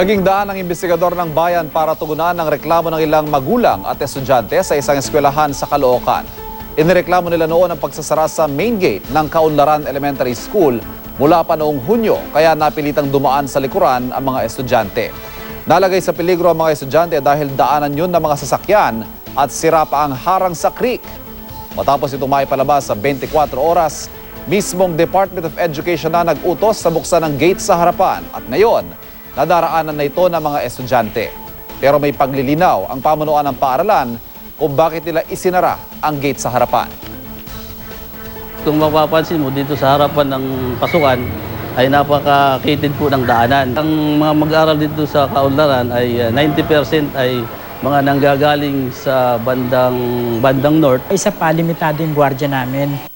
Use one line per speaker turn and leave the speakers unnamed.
Naging daan ng investigador ng bayan para tugunan ng reklamo ng ilang magulang at estudyante sa isang eskwelahan sa Caloocan. Inireklamo nila noon ang pagsasara sa main gate ng Kaunlaran Elementary School mula pa noong Hunyo kaya napilitang dumaan sa likuran ang mga estudyante. Nalagay sa peligro ang mga estudyante dahil daanan yun ng mga sasakyan at sira pa ang harang sa creek. Matapos ito maipalabas sa 24 oras, mismong Department of Education na nag-utos sa buksan ng gate sa harapan at ngayon, nadaraanan na ito ng mga estudyante. Pero may paglilinaw ang pamunuan ng paaralan kung bakit nila isinara ang gate sa harapan.
Kung mapapansin mo dito sa harapan ng pasukan ay napaka-kitid po ng daanan. Ang mga mag-aaral dito sa Kaunlaran ay uh, 90% ay mga nanggagaling sa bandang bandang north.
Isa pa, limitado yung gwardiya namin.